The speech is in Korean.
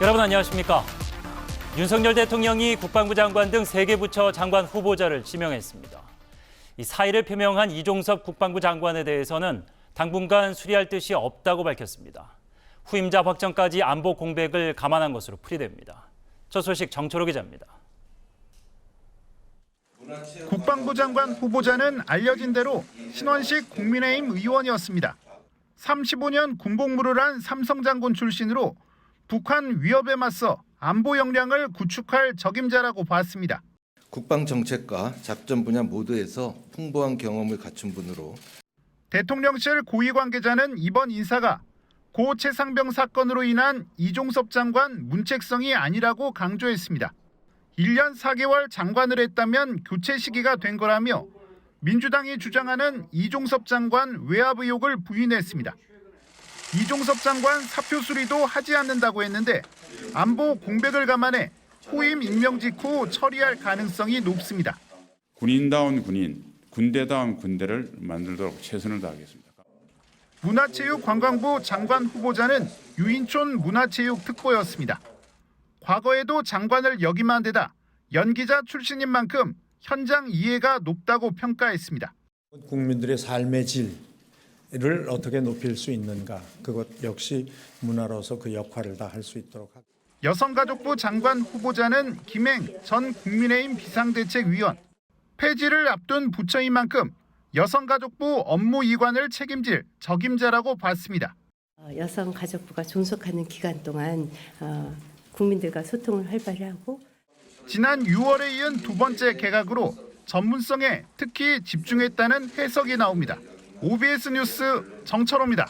여러분 안녕하십니까? 윤석열 대통령이 국방부 장관 등 세 개 부처 장관 후보자를 지명했습니다. 이 사의를 표명한 이종섭 국방부 장관에 대해서는 당분간 수리할 뜻이 없다고 밝혔습니다. 후임자 확정까지 안보 공백을 감안한 것으로 풀이됩니다. 첫 소식 정철호 기자입니다. 국방부 장관 후보자는 알려진 대로 신원식 국민의힘 의원이었습니다. 35년 군복무를 한 삼성 장군 출신으로 북한 위협에 맞서 안보 역량을 구축할 적임자라고 봤습니다. 국방 정책과 작전 분야 모두에서 풍부한 경험을 갖춘 분으로 대통령실 고위 관계자는 이번 인사가 고 최상병 사건으로 인한 이종섭 장관 문책성이 아니라고 강조했습니다. 1년 4개월 장관을 했다면 교체 시기가 된 거라며 민주당이 주장하는 이종섭 장관 외압 의혹을 부인했습니다. 이종섭 장관 사표 수리도 하지 않는다고 했는데 안보 공백을 감안해 후임 임명 직후 처리할 가능성이 높습니다. 군인다운 군인, 군대다운 군대를 만들도록 최선을 다하겠습니다. 문화체육관광부 장관 후보자는 유인촌 문화체육특보였습니다. 과거에도 장관을 역임한 데다 연기자 출신인 만큼 현장 이해가 높다고 평가했습니다. 국민들의 삶의 질 을 어떻게 높일 수 있는가 그것 역시 문화로서 그 역할을 다 할 수 있도록 하겠습니다. 여성가족부 장관 후보자는 김행 전 국민의힘 비상대책위원. 폐지를 앞둔 부처인 만큼 여성가족부 업무 이관을 책임질 적임자라고 봤습니다. 어, 여성가족부가 존속하는 기간 동안 어, 국민들과 소통을 활발히 하고 지난 6월에 이은 두 번째 개각으로 전문성에 특히 집중했다는 해석이 나옵니다. OBS 뉴스 정철호입니다.